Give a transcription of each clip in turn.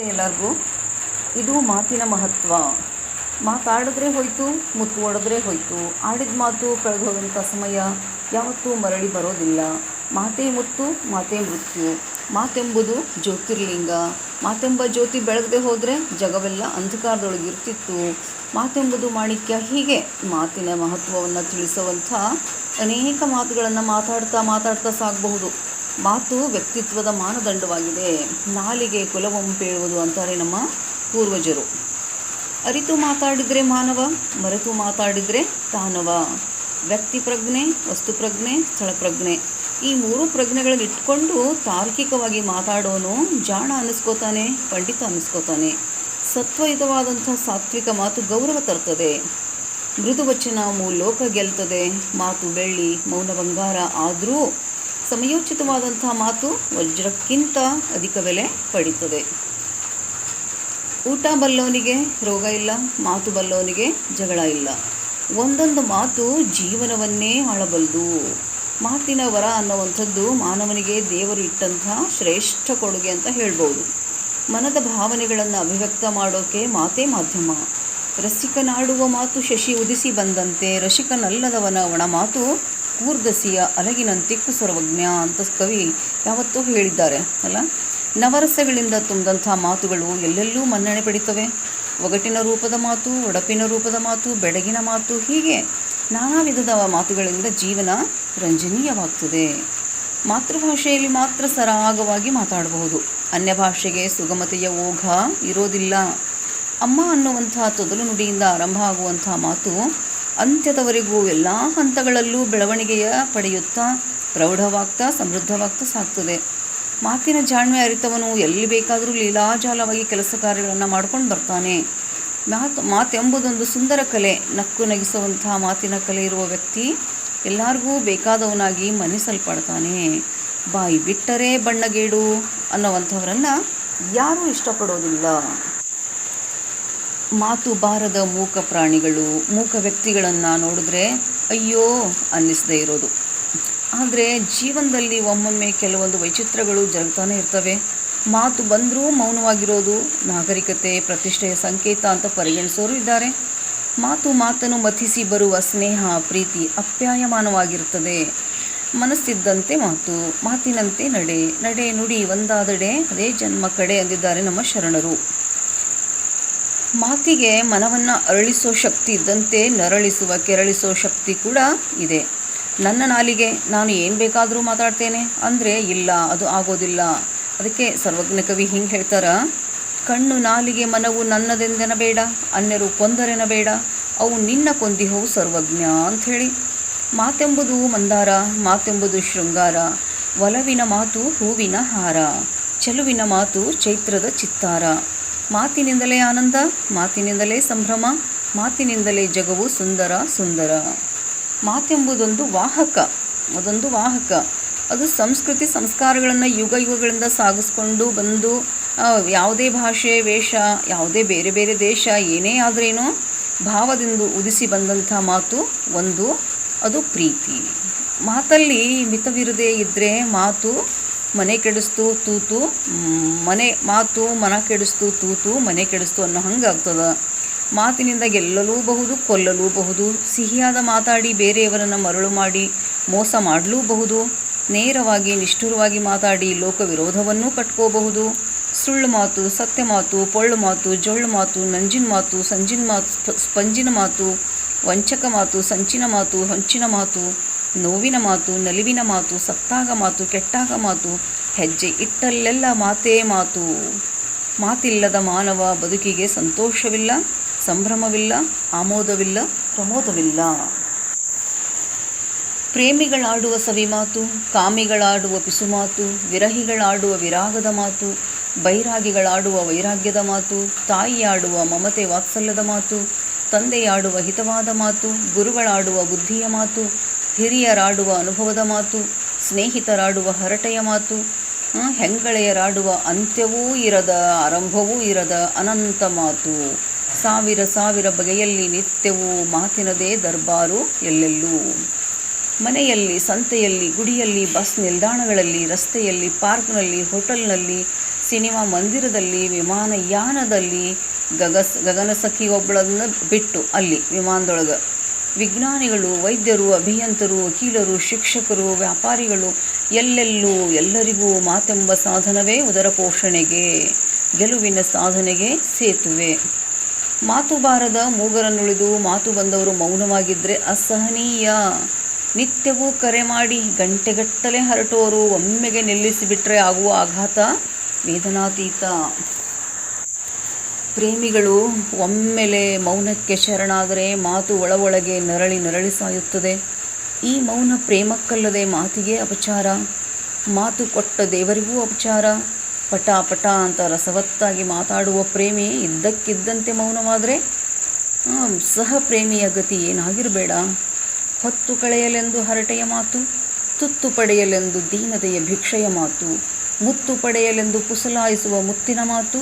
ಎಲ್ಲರಿಗೂ. ಇದು ಮಾತಿನ ಮಹತ್ವ. ಮಾತಾಡಿದ್ರೆ ಹೋಯ್ತು, ಮುತ್ತು ಒಡೆದ್ರೆ ಹೋಯ್ತು. ಆಡಿದ ಮಾತು ಕಳೆದು ಹೋದಂಥ ಸಮಯ ಯಾವತ್ತೂ ಮರಳಿ ಬರೋದಿಲ್ಲ. ಮಾತೇ ಮುತ್ತು, ಮಾತೇ ಮೃತ್ಯು. ಮಾತೆಂಬುದು ಜ್ಯೋತಿರ್ಲಿಂಗ. ಮಾತೆಂಬ ಜ್ಯೋತಿ ಬೆಳಗದೆ ಹೋದರೆ ಜಗವೆಲ್ಲ ಅಂಧಕಾರದೊಳಗಿರ್ತಿತ್ತು. ಮಾತೆಂಬುದು ಮಾಣಿಕ್ಯ ಹೀಗೆ ಮಾತಿನ ಮಹತ್ವವನ್ನು ತಿಳಿಸುವಂಥ ಅನೇಕ ಮಾತುಗಳನ್ನು ಮಾತಾಡ್ತಾ ಮಾತಾಡ್ತಾ ಸಾಗಬಹುದು. ಮಾತು ವ್ಯಕ್ತಿತ್ವದ ಮಾನದಂಡವಾಗಿದೆ. ನಾಲಿಗೆ ಕುಲವಂಪೇಳುವುದು ಅಂತಾರೆ ನಮ್ಮ ಪೂರ್ವಜರು. ಅರಿತು ಮಾತಾಡಿದರೆ ಮಾನವ, ಮರೆತು ಮಾತಾಡಿದರೆ ತಾನವ. ವ್ಯಕ್ತಿ ಪ್ರಜ್ಞೆ, ವಸ್ತು ಪ್ರಜ್ಞೆ, ಸ್ಥಳ ಪ್ರಜ್ಞೆ. ಈ ಮೂರು ಪ್ರಜ್ಞೆಗಳನ್ನು ಇಟ್ಕೊಂಡು ತಾರ್ಕಿಕವಾಗಿ ಮಾತಾಡೋನು ಜಾಣ ಅನ್ನಿಸ್ಕೋತಾನೆ ಪಂಡಿತ ಅನ್ನಿಸ್ಕೋತಾನೆ ಸತ್ವಯುತವಾದಂಥ ಸಾತ್ವಿಕ ಮಾತು ಗೌರವ ತರ್ತದೆ. ಮೃದುವಚನ ಲೋಕ ಗೆಲ್ತದೆ. ಮಾತು ಬೆಳ್ಳಿ, ಮೌನ ಬಂಗಾರ ಆದರೂ ಸಮಯೋಚಿತವಾದಂಥ ಮಾತು ವಜ್ರಕ್ಕಿಂತ ಅಧಿಕ ಬೆಲೆ ಪಡೀತದೆ. ಊಟ ಬಲ್ಲವನಿಗೆ ರೋಗ ಇಲ್ಲ, ಮಾತು ಬಲ್ಲವನಿಗೆ ಜಗಳ ಇಲ್ಲ. ಒಂದೊಂದು ಮಾತು ಜೀವನವನ್ನೇ ಆಳಬಲ್ದು. ಮಾತಿನ ವರ ಅನ್ನುವಂಥದ್ದು ಮಾನವನಿಗೆ ದೇವರು ಇಟ್ಟಂತಹ ಶ್ರೇಷ್ಠ ಕೊಡುಗೆ ಅಂತ ಹೇಳ್ಬೋದು. ಮನದ ಭಾವನೆಗಳನ್ನು ಅಭಿವ್ಯಕ್ತ ಮಾಡೋಕೆ ಮಾತೇ ಮಾಧ್ಯಮ. ರಸಿಕನಾಡುವ ಮಾತು ಶಶಿ ಉದಿಸಿ ಬಂದಂತೆ ರಸಿಕನಲ್ಲದವನ ಒಣ ಮಾತು ಕೂರ್ದಸಿಯ ಅಲಗಿನಂತಿಕ್ಕು ಸರ್ವಜ್ಞ ಅಂತ ಕವಿ ಯಾವತ್ತೂ ಹೇಳಿದ್ದಾರೆ, ಅಲ್ಲ? ನವರಸಗಳಿಂದ ತುಂಬಿದಂಥ ಮಾತುಗಳು ಎಲ್ಲೆಲ್ಲೂ ಮನ್ನಣೆ ಪಡಿತವೆ. ಒಗಟಿನ ರೂಪದ ಮಾತು, ಒಡಪಿನ ರೂಪದ ಮಾತು, ಬೆಡಗಿನ ಮಾತು, ಹೀಗೆ ನಾನಾ ವಿಧದ ಮಾತುಗಳಿಂದ ಜೀವನ ರಂಜನೀಯವಾಗ್ತದೆ. ಮಾತೃಭಾಷೆಯಲ್ಲಿ ಮಾತ್ರ ಸರಾಗವಾಗಿ ಮಾತಾಡಬಹುದು. ಅನ್ಯ ಭಾಷೆಗೆ ಸುಗಮತೆಯ ಓಘ ಇರೋದಿಲ್ಲ. ಅಮ್ಮ ಅನ್ನುವಂಥ ತೊದಲು ನುಡಿಯಿಂದ ಆರಂಭ ಆಗುವಂಥ ಮಾತು ಅಂತ್ಯದವರೆಗೂ ಎಲ್ಲ ಹಂತಗಳಲ್ಲೂ ಬೆಳವಣಿಗೆಯ ಪಡೆಯುತ್ತಾ, ಪ್ರೌಢವಾಗ್ತಾ, ಸಮೃದ್ಧವಾಗ್ತಾ ಸಾಗ್ತದೆ. ಮಾತಿನ ಜಾಣ್ಮೆ ಅರಿತವನು ಎಲ್ಲಿ ಬೇಕಾದರೂ ಲೀಲಾಜಾಲವಾಗಿ ಕೆಲಸ ಕಾರ್ಯಗಳನ್ನು ಮಾಡ್ಕೊಂಡು ಬರ್ತಾನೆ. ಮಾತು, ಮಾತೆಂಬುದೊಂದು ಸುಂದರ ಕಲೆ. ನಕ್ಕು ನಗಿಸುವಂಥ ಮಾತಿನ ಕಲೆ ಇರುವ ವ್ಯಕ್ತಿ ಎಲ್ಲರಿಗೂ ಬೇಕಾದವನಾಗಿ ಮನ್ನಿಸಲ್ಪಡ್ತಾನೆ. ಬಾಯಿ ಬಿಟ್ಟರೆ ಬಣ್ಣಗೇಡು ಅನ್ನೋವಂಥವರನ್ನು ಯಾರೂ ಇಷ್ಟಪಡೋದಿಲ್ಲ. ಮಾತು ಬಾರದ ಮೂಕ ಪ್ರಾಣಿಗಳು, ಮೂಕ ವ್ಯಕ್ತಿಗಳನ್ನು ನೋಡಿದ್ರೆ ಅಯ್ಯೋ ಅನ್ನಿಸದೇ ಇರೋದು. ಆದರೆ ಜೀವನದಲ್ಲಿ ಒಮ್ಮೊಮ್ಮೆ ಕೆಲವೊಂದು ವೈಚಿತ್ರಗಳು ಜರುಗ್ತಾನೆ ಇರ್ತವೆ. ಮಾತು ಬಂದರೂ ಮೌನವಾಗಿರೋದು ನಾಗರಿಕತೆ, ಪ್ರತಿಷ್ಠೆಯ ಸಂಕೇತ ಅಂತ ಪರಿಗಣಿಸೋರು ಇದ್ದಾರೆ. ಮಾತು ಮಾತನ್ನು ಮಥಿಸಿ ಬರುವ ಸ್ನೇಹ, ಪ್ರೀತಿ ಅಪ್ಯಾಯಮಾನವಾಗಿರುತ್ತದೆ. ಮನಸ್ಸಿದ್ದಂತೆ ಮಾತು, ಮಾತಿನಂತೆ ನಡೆ ನಡೆ ನುಡಿ ಒಂದಾದಡೆ ಅದೇ ಜನ್ಮ ಕಡೆ ಅಂದಿದ್ದಾರೆ ನಮ್ಮ ಶರಣರು. ಮಾತಿಗೆ ಮನವನ್ನು ಅರಳಿಸೋ ಶಕ್ತಿ ಇದ್ದಂತೆ ನರಳಿಸುವ, ಕೆರಳಿಸೋ ಶಕ್ತಿ ಕೂಡ ಇದೆ. ನನ್ನ ನಾಲಿಗೆ ನಾನು ಏನು ಬೇಕಾದರೂ ಮಾತಾಡ್ತೇನೆ. ಅಂದರೆ ಇಲ್ಲ, ಅದು ಆಗೋದಿಲ್ಲ. ಅದಕ್ಕೆ ಸರ್ವಜ್ಞ ಕವಿ ಹಿಂಗೆ ಹೇಳ್ತಾರ, ಕಣ್ಣು ನಾಲಿಗೆ ಮನವು ನನ್ನದೆಂದೆನ ಬೇಡ ಅನ್ಯರು ಕೊಂದರೆನ ಬೇಡ ಅವು ನಿನ್ನ ಕೊಂದಿಹವು ಸರ್ವಜ್ಞ ಅಂಥೇಳಿ ಮಾತೆಂಬುದು ಮಂದಾರ, ಮಾತೆಂಬುದು ಶೃಂಗಾರ, ಒಲವಿನ ಮಾತು ಹೂವಿನ ಹಾರ, ಚೆಲುವಿನ ಮಾತು ಚೈತ್ರದ ಚಿತ್ತಾರ. ಮಾತಿನಿಂದಲೇ ಆನಂದ, ಮಾತಿನಿಂದಲೇ ಸಂಭ್ರಮ, ಮಾತಿನಿಂದಲೇ ಜಗವು ಸುಂದರ ಸುಂದರ. ಮಾತೆಂಬುದೊಂದು ವಾಹಕ, ಅದೊಂದು ವಾಹಕ. ಅದು ಸಂಸ್ಕೃತಿ ಸಂಸ್ಕಾರಗಳನ್ನು ಯುಗ ಯುಗಗಳಿಂದ ಸಾಗಿಸ್ಕೊಂಡು ಬಂದು ಯಾವುದೇ ಭಾಷೆ, ವೇಷ, ಯಾವುದೇ ಬೇರೆ ಬೇರೆ ದೇಶ, ಏನೇ ಆದ್ರೇನೋ ಭಾವದಿಂದ ಉದಿಸಿ ಬಂದಂಥ ಮಾತು ಒಂದು, ಅದು ಪ್ರೀತಿ. ಮಾತಲ್ಲಿ ಮಿತವಿರದೇ ಇದ್ದರೆ ಮಾತು ಮನೆ ಕೆಡಿಸ್ತು, ತೂತು ಮನೆ ಮಾತು ಮನ ಕೆಡಿಸ್ತು, ತೂತು, ಮನೆ ಕೆಡಿಸ್ತು ಅನ್ನೋ ಹಂಗೆ ಆಗ್ತದೆ. ಮಾತಿನಿಂದ ಗೆಲ್ಲಲೂಬಹುದು, ಕೊಲ್ಲಲೂಬಹುದು, ಸಿಹಿಯಾದ ಮಾತಾಡಿ ಬೇರೆಯವರನ್ನು ಮರಳು ಮಾಡಿ ಮೋಸ ಮಾಡಲೂಬಹುದು, ನೇರವಾಗಿ, ನಿಷ್ಠುರವಾಗಿ ಮಾತಾಡಿ ಲೋಕ ವಿರೋಧವನ್ನೂ ಕಟ್ಕೋಬಹುದು. ಸುಳ್ಳು ಮಾತು, ಸತ್ಯ ಮಾತು, ಪೊಳ್ಳು ಮಾತು, ಜೊಳ್ಳು ಮಾತು, ನಂಜಿನ ಮಾತು, ಸಂಜಿನ ಮಾತು ಸ್ಪಂಜಿನ ಮಾತು, ವಂಚಕ ಮಾತು, ಸಂಚಿನ ಮಾತು, ಹಂಚಿನ ಮಾತು ನೋವಿನ ಮಾತು, ನಲಿವಿನ ಮಾತು, ಸತ್ತಾಗ ಮಾತು, ಕೆಟ್ಟಾಗ ಮಾತು, ಹೆಜ್ಜೆ ಇಟ್ಟಲ್ಲೆಲ್ಲ ಮಾತೇ ಮಾತು. ಮಾತಿಲ್ಲದ ಮಾನವ ಬದುಕಿಗೆ ಸಂತೋಷವಿಲ್ಲ, ಸಂಭ್ರಮವಿಲ್ಲ, ಆಮೋದವಿಲ್ಲ, ಪ್ರಮೋದವಿಲ್ಲ. ಪ್ರೇಮಿಗಳಾಡುವ ಸವಿ ಮಾತು, ಕಾಮಿಗಳಾಡುವ ಪಿಸುಮಾತು ವಿರಹಿಗಳಾಡುವ ವಿರಾಗದ ಮಾತು, ಬೈರಾಗಿಗಳಾಡುವ ವೈರಾಗ್ಯದ ಮಾತು, ತಾಯಿಯಾಡುವ ಮಮತೆ ವಾತ್ಸಲ್ಯದ ಮಾತು, ತಂದೆಯಾಡುವ ಹಿತವಾದ ಮಾತು, ಗುರುಗಳಾಡುವ ಬುದ್ಧಿಯ ಮಾತು ಹಿರಿಯರಾಡುವ ಅನುಭವದ ಮಾತು, ಸ್ನೇಹಿತರಾಡುವ ಹರಟೆಯ ಮಾತು ಹೆಂಗಳೆಯರಾಡುವ ಅಂತ್ಯವೂ ಇರದ, ಆರಂಭವೂ ಇರದ ಅನಂತ ಮಾತು. ಸಾವಿರ ಸಾವಿರ ಬಗೆಯಲ್ಲಿ ನಿತ್ಯವೂ ಮಾತಿನದೇ ದರ್ಬಾರು ಎಲ್ಲೆಲ್ಲೂ. ಮನೆಯಲ್ಲಿ, ಸಂತೆಯಲ್ಲಿ, ಗುಡಿಯಲ್ಲಿ, ಬಸ್ ನಿಲ್ದಾಣಗಳಲ್ಲಿ, ರಸ್ತೆಯಲ್ಲಿ, ಪಾರ್ಕ್ನಲ್ಲಿ, ಹೋಟೆಲ್ನಲ್ಲಿ, ಸಿನಿಮಾ ಮಂದಿರದಲ್ಲಿ, ವಿಮಾನಯಾನದಲ್ಲಿ ಗಗಸ್ ಗಗನಸಖಿ ಒಬ್ಬಳನ್ನು ಬಿಟ್ಟು ಅಲ್ಲಿ ವಿಮಾನದೊಳಗೆ ವಿಜ್ಞಾನಿಗಳು, ವೈದ್ಯರು, ಅಭಿಯಂತರು, ವಕೀಲರು, ಶಿಕ್ಷಕರು, ವ್ಯಾಪಾರಿಗಳು, ಎಲ್ಲೆಲ್ಲೂ ಎಲ್ಲರಿಗೂ ಮಾತೆಂಬ ಸಾಧನವೇ ಉದರ ಪೋಷಣೆಗೆ, ಗೆಲುವಿನ ಸಾಧನೆಗೆ ಸೇತುವೆ. ಮಾತು ಬಾರದ ಮೂಗರನ್ನುಳಿದು ಮಾತು ಬಂದವರು ಮೌನವಾಗಿದ್ದರೆ ಅಸಹನೀಯ. ನಿತ್ಯವೂ ಕರೆ ಮಾಡಿ ಗಂಟೆಗಟ್ಟಲೆ ಹರಟೋರು ಒಮ್ಮೆಗೆ ನಿಲ್ಲಿಸಿಬಿಟ್ರೆ ಆಗುವ ಆಘಾತ, ವೇದನಾತೀತ. ಪ್ರೇಮಿಗಳು ಒಮ್ಮೆಲೆ ಮೌನಕ್ಕೆ ಶರಣಾದರೆ ಮಾತು ಒಳಒಳಗೆ ನರಳಿ ನರಳಿ ಸಾಯುತ್ತದೆ. ಈ ಮೌನ ಪ್ರೇಮಕ್ಕಲ್ಲದೆ ಮಾತಿಗೆ ಅಪಚಾರ, ಮಾತು ಕೊಟ್ಟ ದೇವರಿಗೂ ಅಪಚಾರ ಪಟ ಪಟ ಅಂತ ರಸವತ್ತಾಗಿ ಮಾತಾಡುವ ಪ್ರೇಮಿ ಇದ್ದಕ್ಕಿದ್ದಂತೆ ಮೌನವಾದರೆ ಸಹ ಪ್ರೇಮಿಯ ಗತಿ ಏನಾಗಿರಬೇಡ. ಹೊತ್ತು ಕಳೆಯಲೆಂದು ಹರಟೆಯ ಮಾತು, ತುತ್ತು ಪಡೆಯಲೆಂದು ದೀನತೆಯ ಭಿಕ್ಷೆಯ ಮಾತು, ಮುತ್ತು ಪಡೆಯಲೆಂದು ಪುಸಲಾಯಿಸುವ ಮುತ್ತಿನ ಮಾತು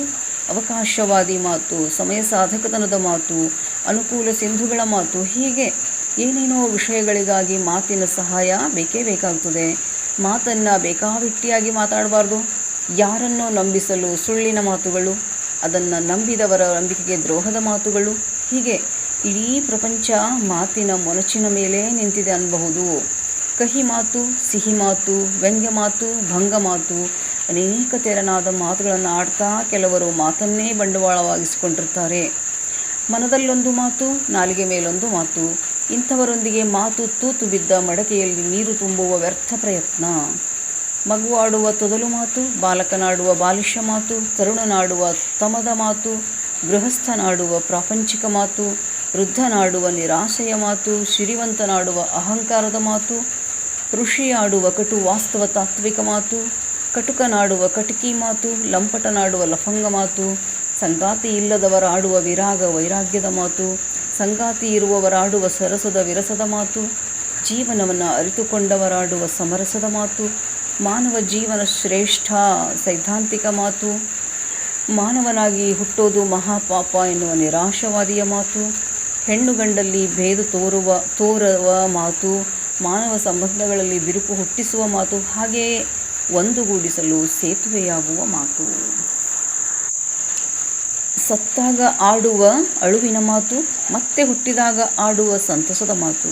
ಅವಕಾಶವಾದಿ ಮಾತು, ಸಮಯ ಸಾಧಕತನದ ಮಾತು, ಅನುಕೂಲ ಸಿಂಧುಗಳ ಮಾತು, ಹೀಗೆ ಏನೇನೋ ವಿಷಯಗಳಿಗಾಗಿ ಮಾತಿನ ಸಹಾಯ ಬೇಕೇ ಬೇಕಾಗ್ತದೆ. ಮಾತನ್ನು ಬೇಕಾಬಿಟ್ಟಿಯಾಗಿ ಮಾತಾಡಬಾರ್ದು. ಯಾರನ್ನೋ ನಂಬಿಸಲು ಸುಳ್ಳಿನ ಮಾತುಗಳು, ಅದನ್ನು ನಂಬಿದವರ ನಂಬಿಕೆಗೆ ದ್ರೋಹದ ಮಾತುಗಳು, ಹೀಗೆ ಇಡೀ ಪ್ರಪಂಚ ಮಾತಿನ ಮೊನಚಿನ ಮೇಲೆ ನಿಂತಿದೆ ಅನ್ನಬಹುದು ಕಹಿ ಮಾತು, ಸಿಹಿ ಮಾತು, ವ್ಯಂಗ್ಯ ಮಾತು, ಭಂಗ ಮಾತು ಅನೇಕ ತೆರನಾದ ಮಾತುಗಳನ್ನು ಆಡ್ತಾ ಕೆಲವರು ಮಾತನ್ನೇ ಬಂಡವಾಳವಾಗಿಸಿಕೊಂಡಿರ್ತಾರೆ. ಮನದಲ್ಲೊಂದು ಮಾತು, ನಾಲಿಗೆ ಮೇಲೊಂದು ಮಾತು, ಇಂಥವರೊಂದಿಗೆ ಮಾತು ತೂತು ಬಿದ್ದ ಮಡಕೆಯಲ್ಲಿ ನೀರು ತುಂಬುವ ವ್ಯರ್ಥ ಪ್ರಯತ್ನ. ಮಗುವಾಡುವ ತೊದಲು ಮಾತು, ಬಾಲಕನಾಡುವ ಬಾಲಿಷ್ಯ ಮಾತು, ತರುಣನಾಡುವ ತಮದ ಮಾತು, ಗೃಹಸ್ಥನಾಡುವ ಪ್ರಾಪಂಚಿಕ ಮಾತು, ವೃದ್ಧನಾಡುವ ನಿರಾಶೆಯ ಮಾತು ಸಿರಿವಂತನಾಡುವ ಅಹಂಕಾರದ ಮಾತು, ಋಷಿಯಾಡುವ ಕಟು ವಾಸ್ತವ ತಾತ್ವಿಕ ಮಾತು ಕಟುಕನಾಡುವ ಕಟಕಿ ಮಾತು, ಲಂಪಟನಾಡುವ ಲಫಂಗ ಮಾತು, ಸಂಗಾತಿ ಇಲ್ಲದವರಾಡುವ ವಿರಾಗ ವೈರಾಗ್ಯದ ಮಾತು, ಸಂಗಾತಿ ಇರುವವರಾಡುವ ಸರಸದ ವಿರಸದ ಮಾತು, ಜೀವನವನ್ನು ಅರಿತುಕೊಂಡವರಾಡುವ ಸಮರಸದ ಮಾತು, ಮಾನವ ಜೀವನ ಶ್ರೇಷ್ಠ ಸೈದ್ಧಾಂತಿಕ ಮಾತು, ಮಾನವನಾಗಿ ಹುಟ್ಟೋದು ಮಹಾಪಾಪ ಎನ್ನುವ ನಿರಾಶವಾದಿಯ ಮಾತು, ಹೆಣ್ಣು ಗಂಡಲ್ಲಿ ಭೇದ ತೋರುವ ತೋರುವ ಮಾತು, ಮಾನವ ಸಂಬಂಧಗಳಲ್ಲಿ ಬಿರುಕು ಹುಟ್ಟಿಸುವ ಮಾತು, ಹಾಗೆಯೇ ಒಂದುಗೂಡಿಸಲು ಸೇತುವೆಯಾಗುವ ಮಾತು. ಸತ್ತಾಗ ಆಡುವ ಅಳುವಿನ ಮಾತು, ಮತ್ತೆ ಹುಟ್ಟಿದಾಗ ಆಡುವ ಸಂತಸದ ಮಾತು,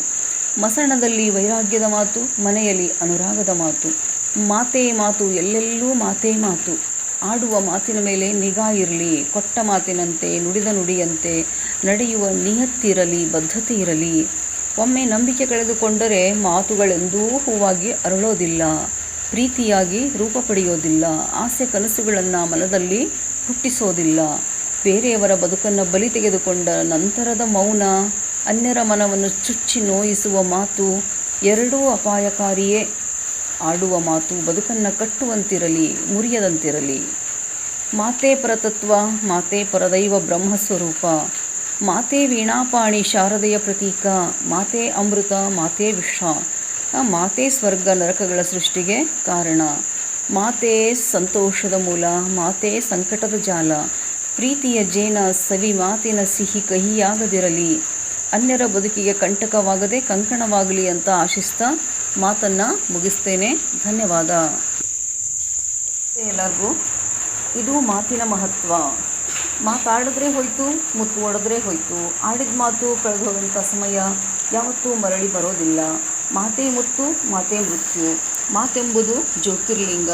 ಮಸಣದಲ್ಲಿ ವೈರಾಗ್ಯದ ಮಾತು, ಮನೆಯಲ್ಲಿ ಅನುರಾಗದ ಮಾತು, ಮಾತೇ ಮಾತು, ಎಲ್ಲೆಲ್ಲೂ ಮಾತೇ ಮಾತು, ಆಡುವ ಮಾತಿನ ಮೇಲೆ ನಿಗಾ ಇರಲಿ, ಕೊಟ್ಟ ಮಾತಿನಂತೆ, ನುಡಿದ ನುಡಿಯಂತೆ, ನಡೆಯುವ ನಿಯತ್ತಿರಲಿ, ಬದ್ಧತೆ ಇರಲಿ, ಒಮ್ಮೆ ನಂಬಿಕೆ ಕಳೆದುಕೊಂಡರೆ ಮಾತುಗಳೆಂದೂ ಹೂವಾಗಿ ಅರಳೋದಿಲ್ಲ. ಪ್ರೀತಿಯಾಗಿ ರೂಪ ಪಡೆಯೋದಿಲ್ಲ. ಆಸೆ ಕನಸುಗಳನ್ನು ಮನದಲ್ಲಿ ಹುಟ್ಟಿಸೋದಿಲ್ಲ. ಬೇರೆಯವರ ಬದುಕನ್ನು ಬಲಿ ತೆಗೆದುಕೊಂಡ ನಂತರದ ಮೌನ, ಅನ್ಯರ ಮನವನ್ನು ಚುಚ್ಚಿ ನೋಯಿಸುವ ಮಾತು, ಎರಡೂ ಅಪಾಯಕಾರಿಯೇ. ಆಡುವ ಮಾತು ಬದುಕನ್ನು ಕಟ್ಟುವಂತಿರಲಿ, ಮುರಿಯದಂತಿರಲಿ. ಮಾತೇ ಪರತತ್ವ, ಮಾತೇ ಪರದೈವ ಬ್ರಹ್ಮಸ್ವರೂಪ. ಮಾತೇ ವೀಣಾಪಾಣಿ ಶಾರದೆಯ ಪ್ರತೀಕ, ಮಾತೇ ಅಮೃತ, ಮಾತೇ ವಿಷ. ಮಾತೇ ಸ್ವರ್ಗ ನರಕಗಳ ಸೃಷ್ಟಿಗೆ ಕಾರಣ. ಮಾತೇ ಸಂತೋಷದ ಮೂಲ, ಮಾತೇ ಸಂಕಟದ ಜಾಲ. ಪ್ರೀತಿಯ ಜೇನ ಸವಿ ಮಾತಿನ ಸಿಹಿ ಕಹಿಯಾಗದಿರಲಿ. ಅನ್ಯರ ಬದುಕಿಗೆ ಕಂಟಕವಾಗದೆ ಕಂಕಣವಾಗಲಿ ಅಂತ ಆಶಿಸ್ತಾ ಮಾತನ್ನು ಮುಗಿಸ್ತೇನೆ. ಧನ್ಯವಾದ. ಎಲ್ಲರಿಗೂ ಇದು ಮಾತಿನ ಮಹತ್ವ. ಮಾತಾಡಿದ್ರೆ ಹೋಯ್ತು ಮುತ್ತು ಒಡೆದ್ರೆ ಹೋಯ್ತು. ಆಡಿದ ಮಾತು ಕಳೆದು ಹೋದಂಥ ಸಮಯ ಯಾವತ್ತೂ ಮರಳಿ ಬರೋದಿಲ್ಲ. ಮಾತೇ ಮುತ್ತು, ಮಾತೆ ಮೃತ್ಯು. ಮಾತೆಂಬುದು ಜ್ಯೋತಿರ್ಲಿಂಗ.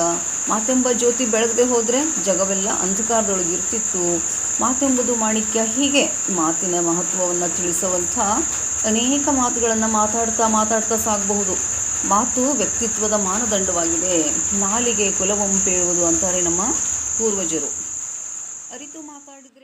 ಮಾತೆಂಬ ಜ್ಯೋತಿ ಬೆಳಗದೆ ಹೋದರೆ ಜಗವೆಲ್ಲ ಅಂಧಕಾರದೊಳಗಿರ್ತಿತ್ತು. ಮಾತೆಂಬುದು ಮಾಣಿಕ್ಯ ಹೀಗೆ ಮಾತಿನ ಮಹತ್ವವನ್ನು ತಿಳಿಸುವಂಥ ಅನೇಕ ಮಾತುಗಳನ್ನು ಮಾತಾಡ್ತಾ ಮಾತಾಡ್ತಾ ಸಾಗಬಹುದು. ಮಾತು ವ್ಯಕ್ತಿತ್ವದ ಮಾನದಂಡವಾಗಿದೆ. ನಾಲಿಗೆ ಕುಲವಂಪೇಳುವುದು ಅಂತಾರೆ ನಮ್ಮ ಪೂರ್ವಜರು. ಅರಿತು ಮಾತಾಡಿದರೆ